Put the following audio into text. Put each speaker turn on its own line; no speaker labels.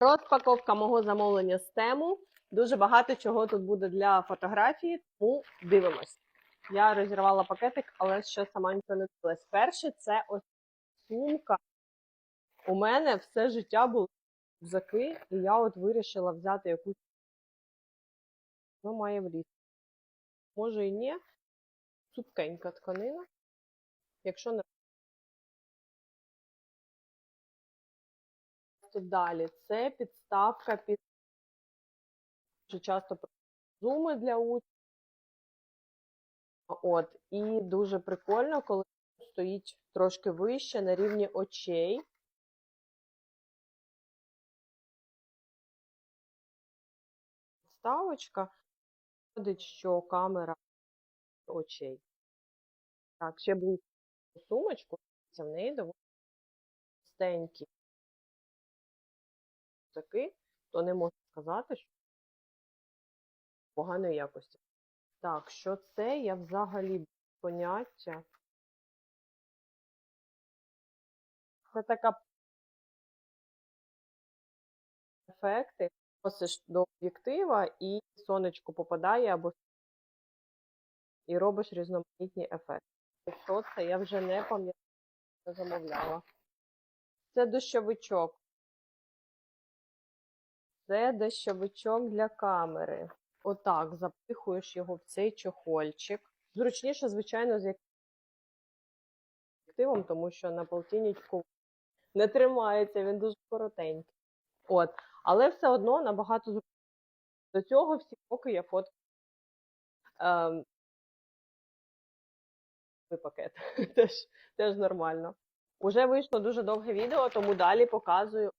Розпаковка мого замовлення з тему. Дуже багато чого тут буде для фотографії, тому дивимось. Я розірвала пакетик, але ще сама нічого не дивилась. Перше, це ось сумка. У мене все життя були рюкзаки, і я от вирішила взяти якусь. Ну, має влізти. Може і ні. Цупкенька тканина. Якщо не далі. Це підставка під дуже часто зуми для учнів. От, і дуже прикольно, коли стоїть трошки вище на рівні очей. Ставочка виходить, що камера очей. Так, ще буду сумочку, це в неї доволі стенькі таки, то не можу сказати, що поганої якості. Так, що це? Я взагалі поняття. Це така ефекти. Носиш до об'єктива і сонечко попадає або і робиш різноманітні ефекти. Що це? Я вже не пам'ятаю, що замовляла. Це дощовичок. Це дощовичок для камери. Отак, запихуєш його в цей чохольчик. Зручніше, звичайно, з об'єктивом, тому що на полтинничку не тримається, він дуже коротенький. От. Але все одно набагато зручніше. До цього всі роки я фоткаю ем, пакет. теж, теж нормально. Уже вийшло дуже довге відео, тому далі показую